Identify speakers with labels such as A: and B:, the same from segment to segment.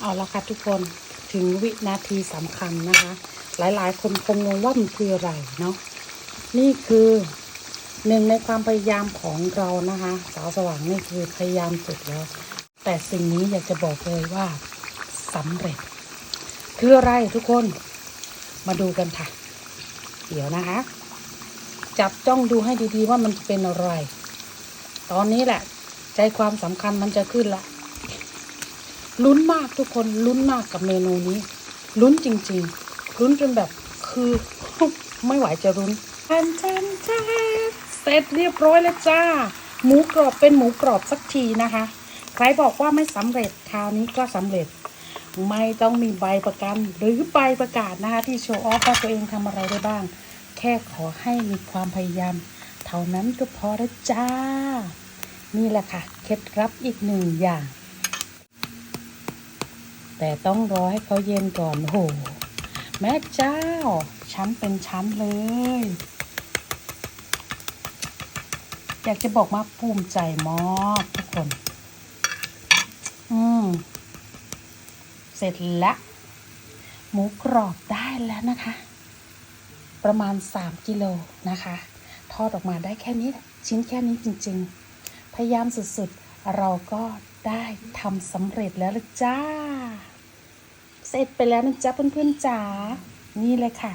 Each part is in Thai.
A: เอาละค่ะทุกคนถึงวินาทีสำคัญนะคะ หลายๆ คนคงงงว่ามันคืออะไรเนาะนี่คือหนึ่งในความพยายามของเรานะคะ สาวสว่างนี่คือพยายามสุดแล้ว แต่สิ่งนี้อยากจะบอกเลยว่าสำเร็จ คืออะไรทุกคนมาดูกันค่ะ เดี๋ยวนะคะ จับจ้องดูให้ดีๆว่ามันเป็นอะไร ตอนนี้แหละ ใจความสำคัญมันจะขึ้นละ ลุ้นมากทุกคนลุ้นมากกับเมนูนี้ลุ้นจริงๆลุ้นจนแบบคือไม่ไหวจะลุ้นแทนแทนแทนเสร็จเรียบร้อยแล้วจ้า หมูกรอบเป็นหมูกรอบสักทีนะคะ ใครบอกว่าไม่สำเร็จคราวนี้ก็สำเร็จ ไม่ต้องมีใบประกันหรือใบประกาศนะคะ ที่โชว์ออฟว่าตัวเองทำอะไรได้บ้าง แค่ขอให้มีความพยายาม เท่านั้นก็พอแล้วจ้า นี่แหละค่ะ เคล็ดลับอีกหนึ่งอย่าง แต่ต้องรอให้เขาเย็นก่อนโอ้โหแม่เจ้า ชั้นเป็นชั้นเลย อยากจะบอกว่าภูมิใจมากทุกคน อืม เสร็จแล้ว หมูกรอบได้แล้วนะคะ ประมาณ 3 กิโลนะคะ ทอดออกมาได้แค่นี้ ชิ้นแค่นี้จริงๆ พยายามสุดๆ เราก็ได้ทำสำเร็จแล้วละจ้า เสร็จไปแล้วนะจ๊ะเพื่อนๆจ๋า นี่เลยค่ะ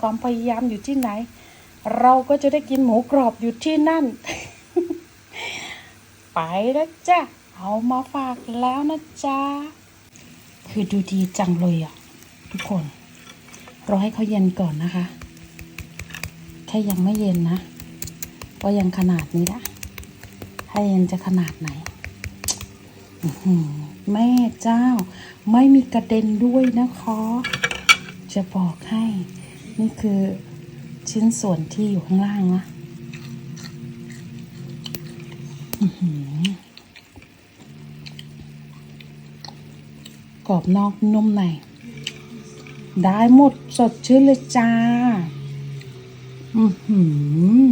A: ความพยายามอยู่ที่ไหน เราก็จะได้กินหมูกรอบอยู่ที่นั่น ไปแล้วจ้ะเอามาฝากแล้วนะจ๊ะ คือดูดีจังเลยอะ ทุกคน รอให้เขาเย็นก่อนนะคะแค่ยังไม่เย็นนะ ก็ยังขนาดนี้ละ ถ้าเย็นจะขนาดไหนแม่เจ้า ไม่มีกระเด็นด้วยนะคะ จะบอกให้ นี่คือชิ้นส่วนที่อยู่ข้างล่างนะหือกรอบนอกนุ่มใน ได้หมดสดชื่นเลยจ้า อือหือ